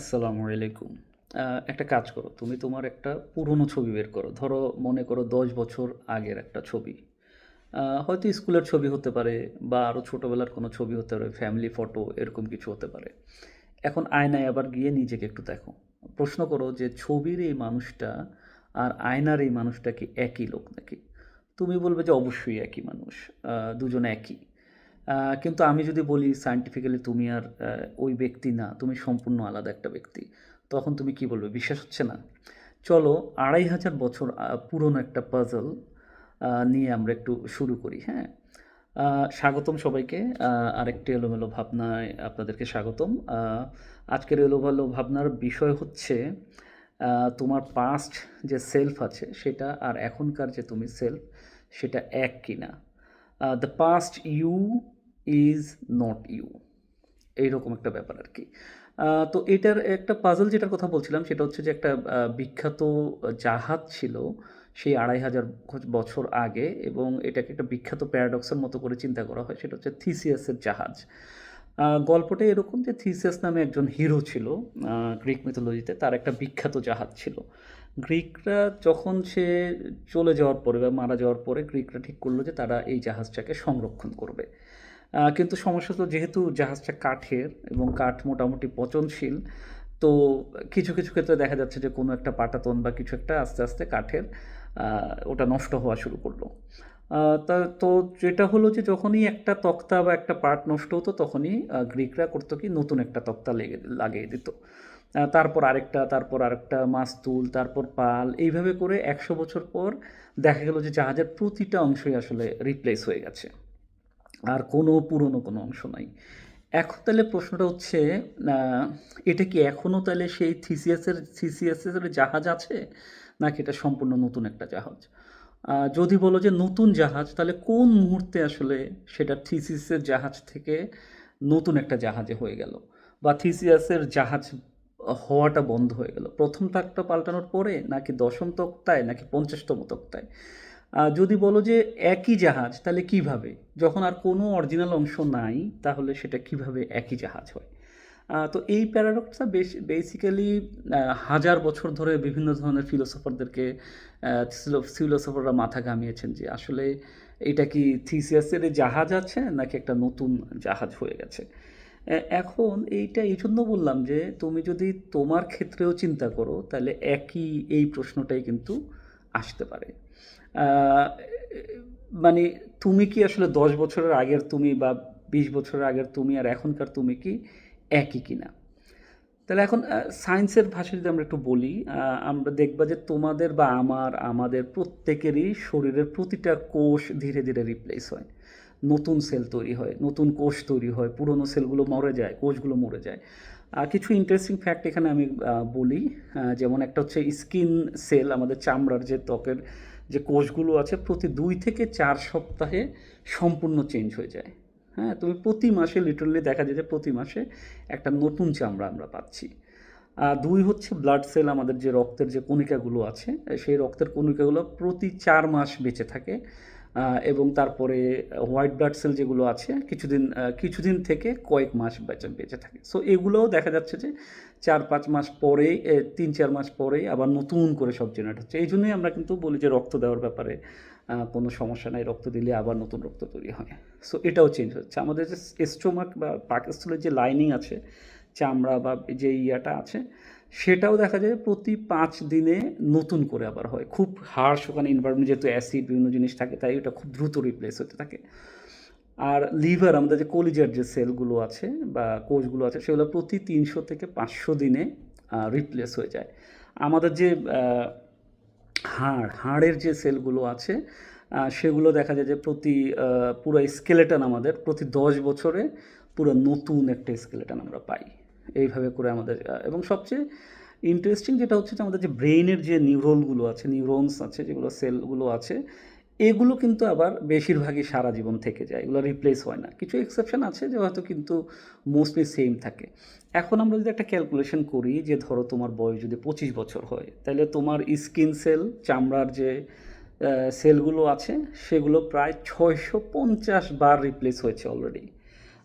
আসসালামু আলাইকুম। একটা কাজ করো, তুমি তোমার একটা পুরনো ছবি বের করো। ধরো মনে করো দশ বছর আগের একটা ছবি। হয়তো স্কুলের ছবি হতে পারে বা আরও ছোটোবেলার কোনো ছবি হতে পারে ফ্যামিলি ফটো এরকম কিছু হতে পারে। এখন আয়নায় আবার গিয়ে নিজেকে একটু দেখো। প্রশ্ন করো যে ছবির এই মানুষটা আর আয়নার এই মানুষটা কি একই লোক নাকি? তুমি বলবে যে অবশ্যই একই মানুষ দুজন একই। কিন্তু আমি যদি বলি সায়েন্টিফিক্যালি তুমি আর ওই ব্যক্তি না, তুমি সম্পূর্ণ আলাদা একটা ব্যক্তি, তখন তুমি কি বলবে? বিশ্বাস হচ্ছে না। চলো আড়াই হাজার বছর পুরনো একটা পাজল নিয়ে আমরা একটু শুরু করি হ্যাঁ? স্বাগতম সবাইকে। আরেকটি এলোমেলো ভাবনায় আপনাদেরকে স্বাগতম। আজকের এলোমেলো ভাবনার বিষয় হচ্ছে তোমার পাস্ট যে সেলফ আছে, সেটা আর এখনকার যে তুমি সেলফ সেটা এক কিনা। The past you is not you এইরকম একটা ব্যাপার আর কি। তো এটার একটা পাজল যেটার কথা বলছিলাম, সেটা হচ্ছে যে একটা বিখ্যাত জাহাজ ছিল সেই আড়াই হাজার বছর আগে এবং এটাকে একটা বিখ্যাত প্যারাডক্সের মতো করে চিন্তা করা হয়, সেটা হচ্ছে থিসিয়াসের জাহাজ। গল্পটা এরকম যে থিসিয়াস নামে একজন হিরো ছিল গ্রিক মিথোলজিতে তার একটা বিখ্যাত জাহাজ ছিল। গ্রিকরা যখন সে চলে যাওয়ার পরে বা মারা যাওয়ার পরে গ্রিকরা ঠিক করল যে তারা এই জাহাজটাকে সংরক্ষণ করবে। কিন্তু সমস্যা তো যেহেতু জাহাজটা কাঠের এবং কাঠ মোটামুটি পচনশীল, তো কিছু কিছু ক্ষেত্রে দেখা যাচ্ছে যে কোনো একটা পাটাতন বা কিছু একটা আস্তে আস্তে কাঠের ওটা নষ্ট হওয়া শুরু করল। তা, তো যেটা হলো যে যখনই একটা তক্তা বা একটা পার্ট নষ্ট হতো তখনই গ্রিকরা করতো কি নতুন একটা তক্তা লেগে, লাগিয়ে দিত। তারপর আরেকটা তারপর আরেকটা মাস্তুল তারপর পাল, এইভাবে করে একশো বছর পর দেখা গেল যে জাহাজের প্রতিটা অংশই আসলে রিপ্লেস হয়ে গেছে। আর কোনো পুরনো কোনো অংশ নাই। এখন তাহলে প্রশ্নটা হচ্ছে এটা কি এখনও তাহলে সেই থিসিয়াসের থিসিয়াসের জাহাজ আছে? নাকি এটা সম্পূর্ণ নতুন একটা জাহাজ? যদি বলো যে নতুন জাহাজ, তাহলে কোন মুহূর্তে আসলে সেটা থিসিসের জাহাজ থেকে নতুন একটা জাহাজে হয়ে গেল? বা থিসিয়াসের জাহাজ হওয়াটা বন্ধ হয়ে গেল? প্রথম তাকটা পাল্টানোর পরে, নাকি দশম তক্তায়, নাকি পঞ্চাশতম তক্তায়? যদি বলো যে একই জাহাজ, তাহলে কীভাবে? যখন আর কোনো অরিজিনাল অংশ নাই, তাহলে সেটা কীভাবে একই জাহাজ হয়? তো এই প্যারাডক্সটা বেশ বেসিক্যালি হাজার বছর ধরে বিভিন্ন ধরনের ফিলোসফারদেরকে ফিলোসফাররা মাথা ঘামিয়েছেন যে আসলে এটা কি থিসিয়াসের জাহাজ আছে, নাকি একটা নতুন জাহাজ হয়ে গেছে? এখন এইটা, এই জন্য বললাম যে তুমি যদি তোমার ক্ষেত্রেও চিন্তা করো, তাহলে একই এই প্রশ্নটাই কিন্তু আসতে পারে। মানে তুমি কি আসলে দশ বছরের আগের তুমি বা বিশ বছরের আগের তুমি আর এখনকার তুমি কি একই কিনা? তাহলে এখন সায়েন্সের ভাষা যদি আমরা একটু বলি আমরা দেখবা যে তোমাদের বা আমার, আমাদের প্রত্যেকেরই শরীরের প্রতিটা কোষ ধীরে ধীরে রিপ্লেস হয়। নতুন সেল তৈরি হয়, নতুন কোষ তৈরি হয়, পুরনো সেলগুলো মরে যায়, কোষগুলো মরে যায়। আর কিছু ইন্টারেস্টিং ফ্যাক্ট এখানে আমি বলি যেমন একটা হচ্ছে স্কিন সেল আমাদের চামড়ার যে ত্বকের যে কোষগুলো আছে প্রতি দুই থেকে চার সপ্তাহে সম্পূর্ণ চেঞ্জ হয়ে যায়। হ্যাঁ তুমি প্রতি মাসে লিটারলি দেখা যায় যে প্রতি মাসে একটা নতুন চামড়া আমরা পাচ্ছি। দুই হচ্ছে ব্লাড সেল আমাদের যে রক্তের যে কণিকাগুলো আছে, সেই রক্তের কণিকাগুলো প্রতি চার মাস বেঁচে থাকে এবং তারপরে হোয়াইট ব্লাড সেল যেগুলো আছে কিছুদিন কিছুদিন থেকে কয়েক মাস বেঁচে বেঁচে থাকে। সো এগুলোও দেখা যাচ্ছে যে চার পাঁচ মাস পরেই এ, তিন চার মাস পরেই আবার নতুন করে সব জেনারেট হচ্ছে। এই জন্যই আমরা কিন্তু বলি যে রক্ত দেওয়ার ব্যাপারে কোনো সমস্যা নাই রক্ত দিলে আবার নতুন রক্ত তৈরি হয়। সো এটাও চেঞ্জ হচ্ছে। আমাদের যে স্টোমাক বা পাকস্থলের যে লাইনিং আছে চামড়া বা যে ইয়াটা আছে সেটাও দেখা যায় প্রতি পাঁচ দিনে নতুন করে আবার হয়। খুব হার্শ ওখানে এনভায়রনমেন্ট যেহেতু অ্যাসিড বিভিন্ন জিনিস থাকে তাই এটা খুব দ্রুত রিপ্লেস হতে থাকে। আর লিভার, আমাদের যে কলিজার যে সেলগুলো আছে বা কোষগুলো আছে, সেগুলো প্রতি তিনশো থেকে পাঁচশো দিনে রিপ্লেস হয়ে যায়। আমাদের যে হাড়, হাড়ের যে সেলগুলো আছে সেগুলো দেখা যায় যে প্রতি পুরো স্কেলেটন আমাদের প্রতি দশ বছরে পুরো নতুন একটা স্কেলেটন আমরা পাই। এইভাবে করে আমাদের এবং সবচেয়ে ইন্টারেস্টিং যেটা হচ্ছে যে আমাদের যে ব্রেইনের যে নিউরনগুলো আছে নিউরনস আছে, যেগুলো সেলগুলো আছে এগুলো কিন্তু আবার বেশিরভাগই সারা জীবন থেকে যায়, এগুলো রিপ্লেস হয় না। কিছু এক্সেপশন আছে যে হয়তো কিন্তু মোস্টলি সেম থাকে। এখন আমরা যদি একটা ক্যালকুলেশন করি যে ধরো তোমার বয়স যদি পঁচিশ বছর হয়, তাহলে তোমার স্কিন সেল চামড়ার যে সেলগুলো আছে, সেগুলো প্রায় ছয়শো পঞ্চাশ বার রিপ্লেস হয়েছে অলরেডি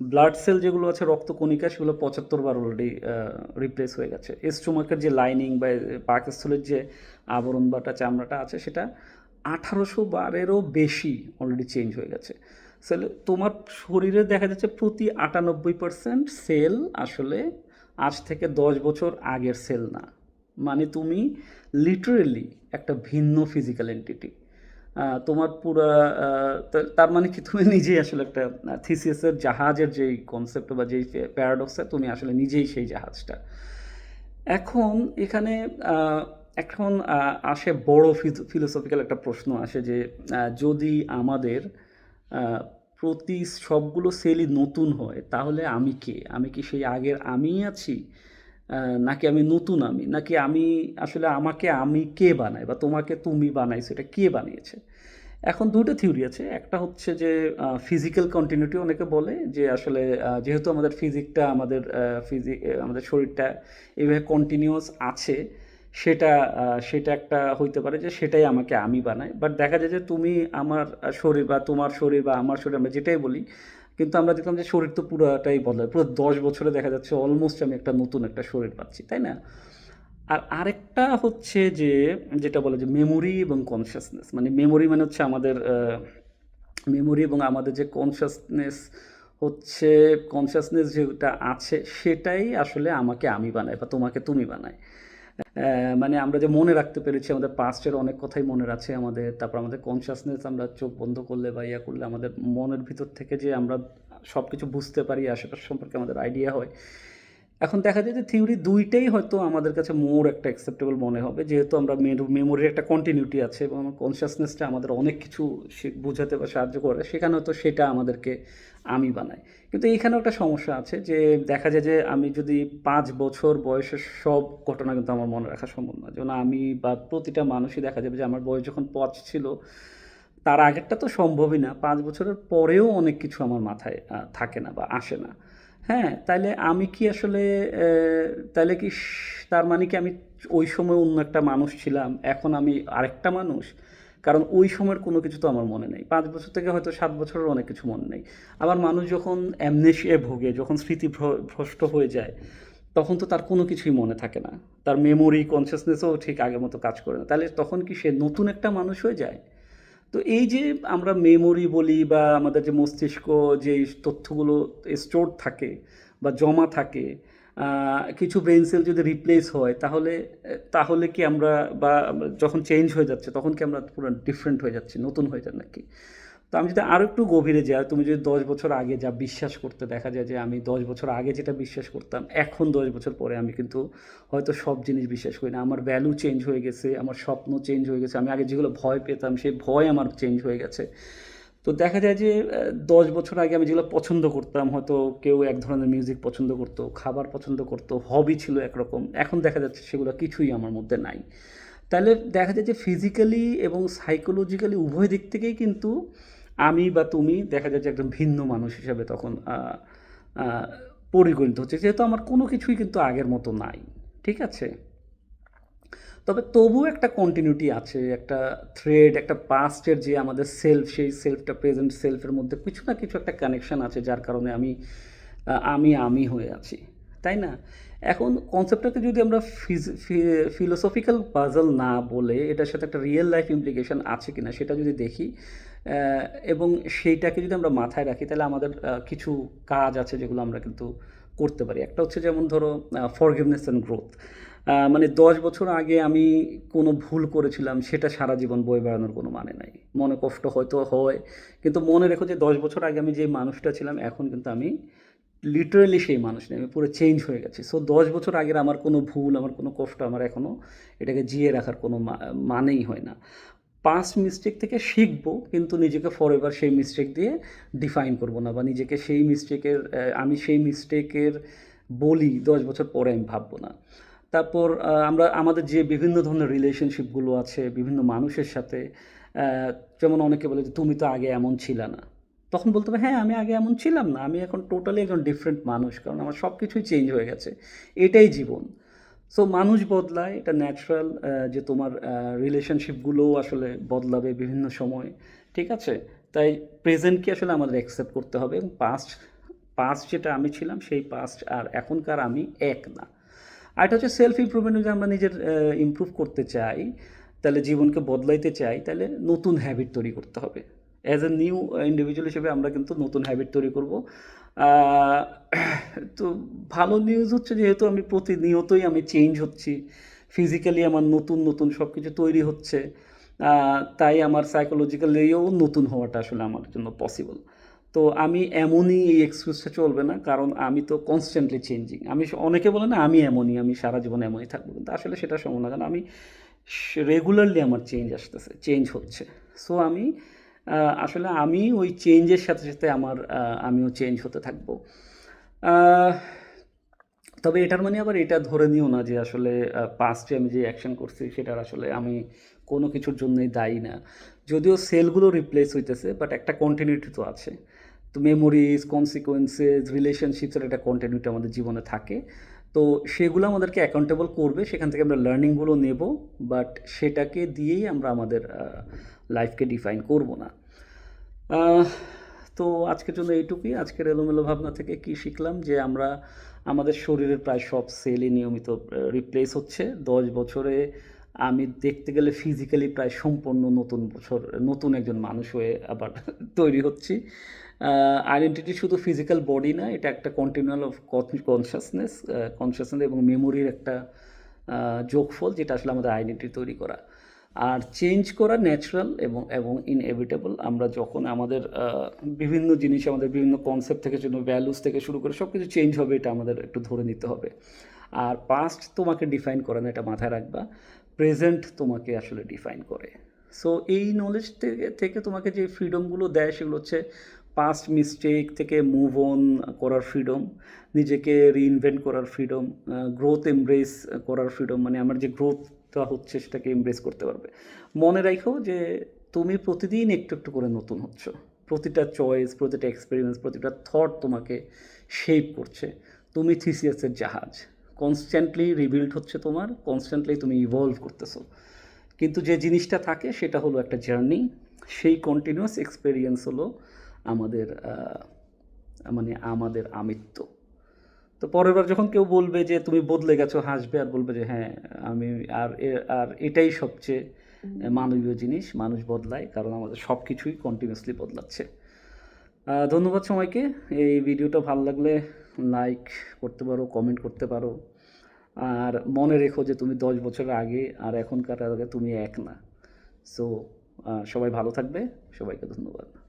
ব্লাড সেল যেগুলো আছে, রক্তকণিকা, সেগুলো পঁচাত্তর বার অলরেডি রিপ্লেস হয়ে গেছে। স্টোমাকের যে লাইনিং বা পাকস্থলের যে আবরণ বাটা চামড়াটা আছে, সেটা আঠারোশো বারেরও বেশি অলরেডি চেঞ্জ হয়ে গেছে। সেল তোমার শরীরে দেখা যাচ্ছে প্রতি আটানব্বই পার্সেন্ট সেল আসলে আজ থেকে দশ বছর আগের সেল না। মানে তুমি লিটারেলি একটা ভিন্ন ফিজিক্যাল এন্টিটি তোমার পুরা তার মানে কি তুমি নিজেই আসলে একটা থিসিয়াসের জাহাজের যেই কনসেপ্ট বা যেই প্যারাডক্সে তুমি আসলে নিজেই সেই জাহাজটা। এখন এখানে এখন আসে বড় ফিলোসফিক্যাল একটা প্রশ্ন আসে যে যদি আমাদের প্রতি সবগুলো সেলই নতুন হয়, তাহলে আমি কে? আমি কি সেই আগের আমিই আছি? নাকি আমি নতুন আমি? নাকি আমি আসলে আমাকে আমি কে বানাই বা তোমাকে তুমি বানাইছো, এটা কে বানিয়েছে? এখন দুটো থিওরি আছে। একটা হচ্ছে যে ফিজিক্যাল কন্টিনিউটি অনেকে বলে যে, আসলে যেহেতু আমাদের ফিজিকটা আমাদের ফিজিক আমাদের শরীরটা এইভাবে কন্টিনিউয়াস আছে সেটা সেটা একটা হইতে পারে যে সেটাই আমাকে আমি বানাই। বাট দেখা যায় যে তুমি আমার শরীর বা তোমার শরীর বা আমার শরীর, আমরা যেটাই বলি, কিন্তু আমরা দেখলাম যে শরীর তো পুরোটাই বদলায়। পুরো দশ বছরে দেখা যাচ্ছে অলমোস্ট আমি একটা নতুন একটা শরীর পাচ্ছি, তাই না? আর আরেকটা হচ্ছে যে, যেটা বলে যে মেমোরি এবং কনসিয়াসনেস মানে মেমোরি মানে হচ্ছে আমাদের মেমোরি এবং আমাদের যে কনসিয়াসনেস হচ্ছে কনসিয়াসনেস যেটা আছে, সেটাই আসলে আমাকে আমি বানাই বা তোমাকে তুমি বানায়। মানে আমরা যে মনে রাখতে পেরেছি, আমাদের পাস্টের অনেক কথাই মনে আছে আমাদের। তারপর আমাদের কনসিয়াসনেস আমরা চোখ বন্ধ করলে বা ইয়া করলে আমাদের মনের ভিতর থেকে যে আমরা সব কিছু বুঝতে পারি, আশেপাশ সম্পর্কে আমাদের আইডিয়া হয় এখন দেখা যায় যে থিওরি দুইটাই হয়তো আমাদের কাছে মোর একটা অ্যাকসেপ্টেবল মনে হবে, যেহেতু আমরা মেমোরির একটা কন্টিনিউটি আছে এবং কনসিয়াসনেসটা আমাদের অনেক কিছু বোঝাতে বা সাহায্য করে, সেখানে হয়তো সেটা আমাদেরকে আমি বানাই। কিন্তু এইখানেও একটা সমস্যা আছে যে দেখা যায় যে আমি যদি পাঁচ বছর বয়সের সব ঘটনা কিন্তু আমার মনে রাখা সম্ভব না। যেমন আমি বা প্রতিটা মানুষই দেখা যাবে যে আমার বয়স যখন পাঁচ ছিল, তার আগেরটা তো সম্ভবই না, পাঁচ বছরের পরেও অনেক কিছু আমার মাথায় থাকে না বা আসে না। হ্যাঁ তাহলে আমি কি আসলে তাহলে কি তার মানে কি আমি ওই সময় অন্য একটা মানুষ ছিলাম, এখন আমি আরেকটা মানুষ? কারণ ওই সময়ের কোনো কিছু তো আমার মনে নেই। পাঁচ বছর থেকে হয়তো সাত বছরের অনেক কিছু মনে নেই। আবার মানুষ যখন অ্যামনেশিয়ায় ভোগে, যখন স্মৃতি ভ্র- ভ্রষ্ট হয়ে যায়, তখন তো তার কোনো কিছুই মনে থাকে না। তার মেমোরি কনসিয়াসনেসও ঠিক আগের মতো কাজ করে না। তাহলে তখন কি সে নতুন একটা মানুষ হয়ে যায়? তো এই যে আমরা মেমোরি বলি বা আমাদের যে মস্তিষ্ক যে তথ্যগুলো স্টোর থাকে বা জমা থাকে কিছু ব্রেন সেল যদি রিপ্লেস হয়, তাহলে তাহলে কি আমরা বা, যখন চেঞ্জ হয়ে যাচ্ছে, তখন কি আমরা পুরো ডিফারেন্ট হয়ে যাচ্ছি, নতুন হয়ে যান নাকি? তো আমি যদি আরও একটু গভীরে যাই তুমি যদি দশ বছর আগে যা বিশ্বাস করতে দেখা যায় যে আমি দশ বছর আগে যেটা বিশ্বাস করতাম, এখন দশ বছর পরে আমি কিন্তু হয়তো সব জিনিস বিশ্বাস করি না। আমার ভ্যালু চেঞ্জ হয়ে গেছে, আমার স্বপ্ন চেঞ্জ হয়ে গেছে, আমি আগে যেগুলো ভয় পেতাম, সেই ভয় আমার চেঞ্জ হয়ে গেছে। তো দেখা যায় যে দশ বছর আগে আমি যেগুলো পছন্দ করতাম, হয়তো কেউ এক ধরনের মিউজিক পছন্দ করতো, খাবার পছন্দ করতো হবি ছিল একরকম, এখন দেখা যাচ্ছে সেগুলো কিছুই আমার মধ্যে নাই। তাহলে দেখা যায় যে ফিজিক্যালি এবং সাইকোলজিক্যালি উভয় দিক থেকেই কিন্তু আমি বা তুমি, দেখা যাচ্ছে একজন ভিন্ন মানুষ হিসাবে তখন পরিগণিত হচ্ছে। যেহেতু আমার কোনো কিছুই কিন্তু আগের মতো নাই, ঠিক আছে? তবে তবুও একটা কন্টিনিউটি আছে, একটা থ্রেড একটা পাস্টের যে আমাদের সেলফ সেই সেলফটা প্রেজেন্ট সেলফের মধ্যে কিছু না কিছু একটা কানেকশন আছে, যার কারণে আমি আমি আমি হয়ে আছি, তাই না? এখন কনসেপ্টটাকে যদি আমরা ফিলোসফিক্যাল পাজল না বলে, এটার সাথে একটা রিয়েল লাইফ ইমপ্লিকেশন আছে কিনা, সেটা যদি দেখি এবং সেইটাকে যদি আমরা মাথায় রাখি, তাহলে আমাদের কিছু কাজ আছে যেগুলো আমরা কিন্তু করতে পারি। একটা হচ্ছে যেমন ধরো ফরগিভনেস অ্যান্ড গ্রোথ মানে দশ বছর আগে আমি কোনো ভুল করেছিলাম, সেটা সারা জীবন বয়ে বেড়ানোর কোনো মানে নাই। মনে কষ্ট হয়তো হয়, কিন্তু মনে রেখো যে দশ বছর আগে আমি যে মানুষটা ছিলাম, এখন কিন্তু আমি লিটারেলি সেই মানুষ নেই, আমি পুরো চেঞ্জ হয়ে গেছি। সো দশ বছর আগের আমার কোনো ভুল, আমার কোনো কষ্ট, আমার এখনও এটাকে জিয়ে রাখার কোনো মানেই হয় না। পাস্ট মিস্টেক থেকে শিখব, কিন্তু নিজেকে ফর এভার সেই মিস্টেক দিয়ে ডিফাইন করব না বা নিজেকে সেই মিস্টেকের আমি সেই মিস্টেকের বলি দশ বছর পরে আমি ভাববো না। তারপর আমরা আমাদের যে বিভিন্ন ধরনের রিলেশনশিপগুলো আছে, বিভিন্ন মানুষের সাথে যেমন অনেকে বলে যে, তুমি তো আগে এমন ছিল না। তখন বলতে হবে হ্যাঁ আমি আগে এমন ছিলাম না। আমি এখন টোটালি একজন ডিফারেন্ট মানুষ, কারণ আমার সব কিছুই চেঞ্জ হয়ে গেছে। এটাই জীবন। সো মানুষ বদলায়, এটা ন্যাচারাল যে তোমার রিলেশনশিপগুলোও আসলে বদলাবে বিভিন্ন সময়, ঠিক আছে? তাই প্রেজেন্টকে আসলে আমাদের অ্যাকসেপ্ট করতে হবে এবং পাস্ট পাস্ট যেটা আমি ছিলাম, সেই পাস্ট আর এখনকার আমি এক না। আর এটা হচ্ছে সেলফ ইমপ্রুভমেন্ট যদি আমরা নিজের ইমপ্রুভ করতে চাই, তাহলে জীবনকে বদলাইতে চাই, তাহলে নতুন হ্যাবিট তৈরি করতে হবে। অ্যাজ এ নিউ ইন্ডিভিজুয়াল হিসেবে আমরা কিন্তু নতুন হ্যাবিট তৈরি করব। তো ভালো নিউজ হচ্ছে যেহেতু আমি প্রতিনিয়তই আমি চেঞ্জ হচ্ছি। ফিজিক্যালি আমার নতুন নতুন সব কিছু তৈরি হচ্ছে। তাই আমার সাইকোলজিক্যালিও নতুন হওয়াটা আসলে আমার জন্য পসিবল তো আমি এমনই এই এক্সকিউজটা চলবে না, কারণ আমি তো কনস্ট্যান্টলি চেঞ্জিং আমি অনেকে বলে না, আমি এমনই, আমি সারা জীবন এমনই থাকব। কিন্তু আসলে সেটা সম্ভব না কারণ আমি রেগুলারলি আমার চেঞ্জ আসতেছে চেঞ্জ হচ্ছে। সো আমি আসলে আমি ওই চেঞ্জের সাথে সাথে আমার আমিও চেঞ্জ হতে থাকব। তবে এটার মানে আবার এটা ধরে নিও না যে আসলে পাস্টে আমি যে অ্যাকশন করছি সেটার আসলে আমি কোনো কিছুর জন্যই দায়ী না। যদিও সেলগুলো রিপ্লেস হইতেছে বাট একটা কন্টিনিউটি তো আছে। তো মেমোরিজ কনসিকোয়েন্সেস রিলেশনশিপসের একটা কন্টিনিউটি আমাদের জীবনে থাকে। তো সেগুলো আমাদেরকে অ্যাকাউন্টেবল করবে, সেখান থেকে আমরা লার্নিংগুলো নেব বাট সেটাকে দিয়েই আমরা আমাদের লাইফকে ডিফাইন করব না। তো আজকের জন্য এইটুকুই। আজকের এলোমেলো ভাবনা থেকে কি শিখলাম যে আমরা, আমাদের শরীরের প্রায় সব সেলই নিয়মিত রিপ্লেস হচ্ছে। দশ বছরে আমি দেখতে গেলে ফিজিক্যালি প্রায় সম্পূর্ণ নতুন বছর, নতুন একজন মানুষ হয়ে আবার তৈরি হচ্ছি। আইডেন্টিটি শুধু ফিজিক্যাল বডি না, এটা একটা কন্টিনিউয়াল অফ কনসিয়াসনেস কনসিয়াসনেস এবং মেমোরির একটা যোগফল, যেটা আসলে আমাদের আইডেন্টিটি তৈরি করা। আর চেঞ্জ করা ন্যাচারাল এবং এবং ইনএভিটেবল আমরা যখন আমাদের বিভিন্ন জিনিস আমাদের বিভিন্ন কনসেপ্ট থেকে জন্য ভ্যালুস থেকে শুরু করে সব কিছু চেঞ্জ হবে, এটা আমাদের একটু ধরে নিতে হবে। আর পাস্ট তোমাকে ডিফাইন করে না, এটা মাথায় রাখবা। প্রেজেন্ট তোমাকে আসলে ডিফাইন করে। সো এই নলেজ থেকে থেকে তোমাকে যে ফ্রিডমগুলো দেয়, সেগুলো হচ্ছে পাস্ট মিস্টেক থেকে মুভ অন করার ফ্রিডম নিজেকে রিইনভেন্ট করার ফ্রিডম গ্রোথ এমব্রেস করার ফ্রিডম মানে আমার যে গ্রোথটা হচ্ছে সেটাকে এমব্রেস করতে পারবে। মনে রাখো যে তুমি প্রতিদিন একটু একটু করে নতুন হচ্ছ। প্রতিটা চয়েস প্রতিটা এক্সপেরিয়েন্স প্রতিটা থট তোমাকে শেপ করছে। তুমি থিসিয়াসের জাহাজ। কনস্ট্যান্টলি রিবিল্ড হচ্ছে তোমার কনস্ট্যান্টলি তুমি ইভলভ করতেছো। কিন্তু যে জিনিসটা থাকে সেটা হলো একটা জার্নি সেই কন্টিনিউয়াস এক্সপেরিয়েন্স হলো আমাদের মানে আমাদের আমিত্ব। তো পরের বার যখন কেউ বলবে যে তুমি বদলে গেছো হাসবে আর বলবে যে হ্যাঁ আমি আর আর এটাই সবচেয়ে মানবীয় জিনিস মানুষ বদলায় কারণ আমাদের সব কিছুই কন্টিনিউসলি বদলাচ্ছে ধন্যবাদ সবাইকে। এই ভিডিওটা ভালো লাগলে লাইক করতে পারো কমেন্ট করতে পারো। আর মনে রেখো যে তুমি দশ বছরের আগে আর এখনকার আগে তুমি এক না। সো সবাই ভালো থাকবে। সবাইকে ধন্যবাদ।